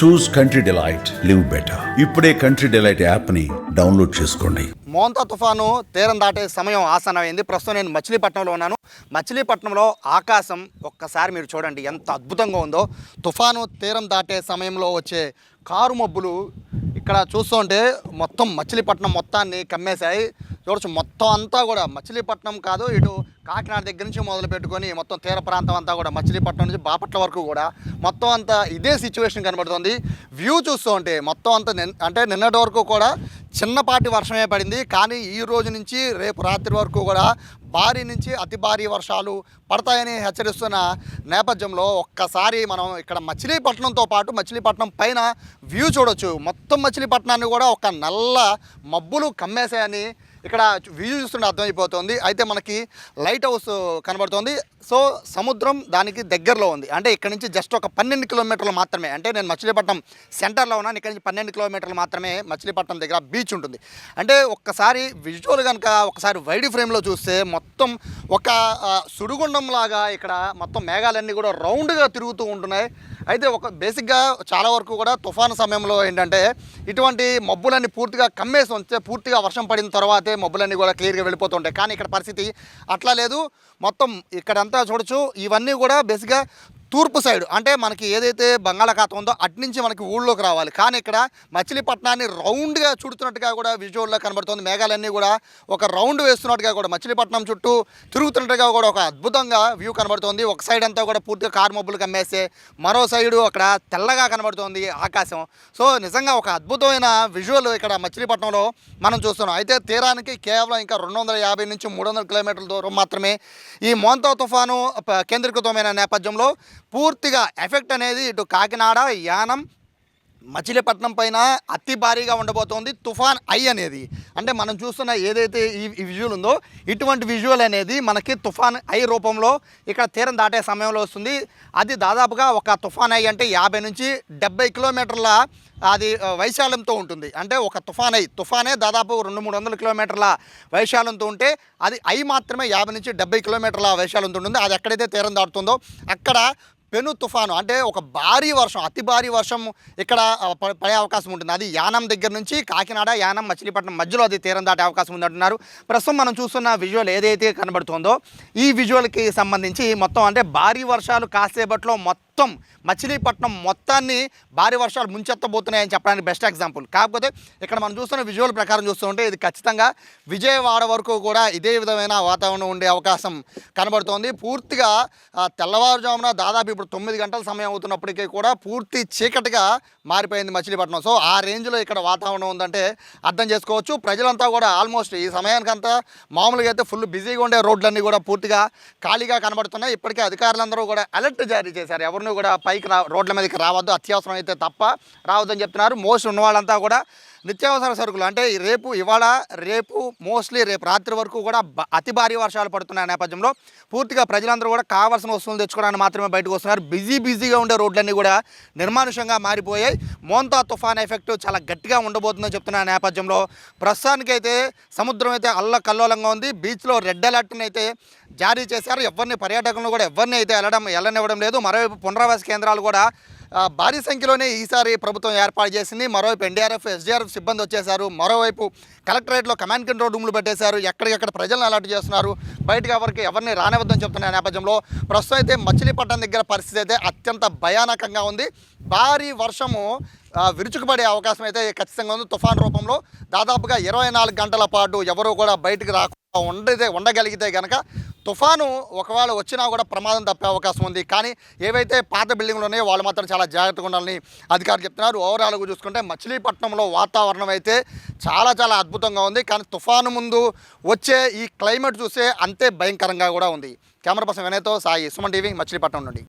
Choose country delight live better ఇప్పుడే country delight యాప్ని download చేసుకోండి. మోంతా తుఫాను తీరం దాటే సమయం ఆసనమైంది ప్రస్తుతం నేను మచిలీపట్నంలో ఉన్నాను. మచిలీపట్నంలో ఆకాశం ఒక్కసారి మీరు చూడండి ఎంత అద్భుతంగా ఉందో. తుఫాను తీరం దాటే సమయంలో వచ్చే కారు మబ్బులు ఇక్కడ చూస్తుంటే మొత్తం మచిలీపట్నం మొత్తాన్ని కమ్మేశాయి. చూడొచ్చు మొత్తం అంతా కూడా మచిలీపట్నం కాదు ఇటు కాకినాడ దగ్గర నుంచి మొదలు పెట్టుకొని మొత్తం తీర ప్రాంతం అంతా కూడా మచిలీపట్నం నుంచి బాపట్ల వరకు కూడా మొత్తం అంతా ఇదే సిచ్యువేషన్ కనబడుతుంది. వ్యూ చూస్తూ ఉంటే మొత్తం అంతా నిన్- అంటే నిన్నటి వరకు కూడా చిన్నపాటి వర్షమే పడింది. కానీ ఈ రోజు నుంచి రేపు రాత్రి వరకు కూడా భారీ నుంచి అతి భారీ వర్షాలు పడతాయని హెచ్చరిస్తున్న నేపథ్యంలో ఒక్కసారి మనం ఇక్కడ మచిలీపట్నంతో పాటు మచిలీపట్నం పైన వ్యూ చూడొచ్చు. మొత్తం మచిలీపట్నాన్ని కూడా ఒక నల్ల మబ్బులు కమ్మేసాయని ఇక్కడ వ్యూ చూస్తుంటే అర్థమైపోతుంది. అయితే మనకి లైట్ హౌస్ కనబడుతుంది. సో సముద్రం దానికి దగ్గరలో ఉంది. అంటే ఇక్కడ నుంచి జస్ట్ ఒక పన్నెండు కిలోమీటర్లు మాత్రమే. అంటే నేను మచిలీపట్నం సెంటర్లో ఉన్నాను. ఇక్కడ నుంచి పన్నెండు కిలోమీటర్లు మాత్రమే మచిలీపట్నం దగ్గర బీచ్ ఉంటుంది. అంటే ఒక్కసారి విజువల్ కనుక ఒకసారి వైడ్ ఫ్రేమ్లో చూస్తే మొత్తం ఒక ఆ, సుడిగుండం లాగా ఇక్కడ మొత్తం మేఘాలన్నీ కూడా రౌండ్గా తిరుగుతూ ఉంటున్నాయి. అయితే ఒక బేసిక్గా చాలా వరకు కూడా తుఫాను సమయంలో ఏంటంటే ఇటువంటి మబ్బులన్నీ పూర్తిగా కమ్మేసి వస్తే పూర్తిగా వర్షం పడిన తర్వాతే మబ్బులన్నీ కూడా క్లియర్గా వెళ్ళిపోతుంటాయి కానీ ఇక్కడ పరిస్థితి అట్లా లేదు. మొత్తం ఇక్కడ అంతా చూడొచ్చు. ఇవన్నీ కూడా బేసిక్గా తూర్పు సైడ్ అంటే మనకి ఏదైతే బంగాళాఖాతం ఉందో అటు నుంచి మనకి ఊళ్ళోకి రావాలి. కానీ ఇక్కడ మచిలీపట్నాన్ని రౌండ్గా చుడుతున్నట్టుగా కూడా విజువల్లో కనబడుతుంది. మేఘాలన్నీ కూడా ఒక రౌండ్ వేస్తున్నట్టుగా కూడా మచిలీపట్నం చుట్టూ తిరుగుతున్నట్టుగా కూడా ఒక అద్భుతంగా వ్యూ కనబడుతుంది. ఒక సైడ్ అంతా కూడా పూర్తిగా కారు మబ్బులు కమ్మేస్తే మరో సైడు అక్కడ తెల్లగా కనబడుతోంది ఆకాశం. సో నిజంగా ఒక అద్భుతమైన విజువల్ ఇక్కడ మచిలీపట్నంలో మనం చూస్తున్నాం. అయితే తీరానికి కేవలం ఇంకా రెండు వందల యాభై నుంచి మూడు వందల కిలోమీటర్ల దూరం మాత్రమే ఈ మోంతా తుఫాను కేంద్రీకృతమైన నేపథ్యంలో పూర్తిగా ఎఫెక్ట్ అనేది ఇటు కాకినాడ యానం మచిలీపట్నం పైన అతి భారీగా ఉండబోతోంది తుఫాన్ ఐ అనేది. అంటే మనం చూస్తున్న ఏదైతే ఈ విజువల్ ఉందో ఇటువంటి విజువల్ అనేది మనకి తుఫాన్ ఐ రూపంలో ఇక్కడ తీరం దాటే సమయంలో వస్తుంది. అది దాదాపుగా ఒక తుఫాన్ ఐ అంటే యాభై నుంచి డెబ్బై కిలోమీటర్ల అది వైశాల్యంతో ఉంటుంది. అంటే ఒక తుఫాన్ ఐ తుఫానే దాదాపు రెండు మూడు వందల కిలోమీటర్ల వైశాల్యంతో ఉంటే అది ఐ మాత్రమే యాభై నుంచి డెబ్బై కిలోమీటర్ల వైశాల్యంతో ఉంటుంది. అది ఎక్కడైతే తీరం దాటుతుందో అక్కడ పెను తుఫాను అంటే ఒక భారీ వర్షం అతి భారీ వర్షం ఇక్కడ పడే అవకాశం ఉంటుంది. అది యానం దగ్గర నుంచి కాకినాడ యానం మచిలీపట్నం మధ్యలో అది తీరం దాటే అవకాశం ఉంది అంటున్నారు ప్రస్తుతం మనం చూస్తున్న విజువల్ ఏదైతే కనబడుతుందో ఈ విజువల్కి సంబంధించి మొత్తం అంటే భారీ వర్షాలు కాసేపట్లో మొత్తం మొత్తం మచిలీపట్నం మొత్తాన్ని భారీ వర్షాలు ముంచెత్తబోతున్నాయని చెప్పడానికి బెస్ట్ ఎగ్జాంపుల్ కాకపోతే ఇక్కడ మనం చూస్తున్న విజువల్ ప్రకారం చూస్తుంటే ఇది ఖచ్చితంగా విజయవాడ వరకు కూడా ఇదే విధమైన వాతావరణం ఉండే అవకాశం కనబడుతోంది. పూర్తిగా తెల్లవారుజామున దాదాపు ఇప్పుడు తొమ్మిది గంటల సమయం అవుతున్నప్పటికీ కూడా పూర్తి చీకటిగా మారిపోయింది మచిలీపట్నం. సో ఆ రేంజ్లో ఇక్కడ వాతావరణం ఉందంటే అర్థం చేసుకోవచ్చు. ప్రజలంతా కూడా ఆల్మోస్ట్ ఈ సమయానికంతా మామూలుగా అయితే ఫుల్ బిజీగా ఉండే రోడ్లన్నీ కూడా పూర్తిగా ఖాళీగా కనబడుతున్నాయి. ఇప్పటికే అధికారులందరూ కూడా అలర్ట్ జారీ చేశారు. ఎవరిని కూడా పైకి రా రోడ్ల మీదకి రావద్దు అత్యవసరం అయితే తప్ప రావద్దని చెప్తున్నారు. మోస్ట్ ఉన్న వాళ్ళంతా కూడా నిత్యావసర సరుకులు. అంటే రేపు ఇవాళ రేపు మోస్ట్లీ రేపు రాత్రి వరకు కూడా అతి భారీ వర్షాలు పడుతున్న నేపథ్యంలో. పూర్తిగా ప్రజలందరూ కూడా కావాల్సిన వస్తువులు తెచ్చుకోవడానికి మాత్రమే బయటకు వస్తున్నారు. బిజీ బిజీగా ఉండే రోడ్లన్నీ కూడా నిర్మానుషంగా మారిపోయాయి. మోంతా తుఫాన్ ఎఫెక్ట్ చాలా గట్టిగా ఉండబోతుందని చెప్తున్న నేపథ్యంలో. ప్రస్తుతానికైతే సముద్రం అయితే అల్ల కల్లోలంగా ఉంది. బీచ్లో రెడ్ అలర్ట్ని అయితే జారీ చేశారు. ఎవరిని పర్యాటకులను కూడా ఎవరిని అయితే వెళ్ళడం వెళ్ళనివ్వడం లేదు. మరోవైపు పునరావాస కేంద్రాలు కూడా భారీ సంఖ్యలోనే ఈసారి ప్రభుత్వం ఏర్పాటు చేసింది. మరోవైపు ఎన్డీఆర్ఎఫ్ ఎస్డీఆర్ఎఫ్ సిబ్బంది వచ్చేసారు మరోవైపు కలెక్టరేట్లో కమాండ్ కంట్రోల్ రూమ్లు పెట్టేశారు. ఎక్కడికెక్కడ ప్రజలను అలర్ట్ చేస్తున్నారు. బయటకు ఎవరికి ఎవరిని రానివద్దని చెప్తున్న నేపథ్యంలో ప్రస్తుతం అయితే మచిలీపట్నం దగ్గర పరిస్థితి అయితే అత్యంత భయానకంగా ఉంది. భారీ వర్షము విరుచుకుపడే అవకాశం అయితే ఖచ్చితంగా ఉంది. తుఫాన్ రూపంలో దాదాపుగా ఇరవై నాలుగు గంటల పాటు ఎవరూ కూడా బయటకు రాకు ఉండదే ఉండగలిగితే కనుక తుఫాను ఒకవేళ వచ్చినా కూడా ప్రమాదం తప్పే అవకాశం ఉంది. కానీ ఏవైతే పాత బిల్డింగ్లు ఉన్నాయో వాళ్ళు మాత్రం చాలా జాగ్రత్తగా ఉండాలని అధికారులు చెప్తున్నారు. ఓవరాల్గా చూసుకుంటే మచిలీపట్నంలో వాతావరణం అయితే చాలా చాలా అద్భుతంగా ఉంది. కానీ తుఫాను ముందు వచ్చే ఈ క్లైమేట్ చూస్తే అంతే భయంకరంగా కూడా ఉంది. కెమెరా పర్సన్ వినయ్తో సాయి సుమన్ టీవీ మచిలీపట్నం నుండి.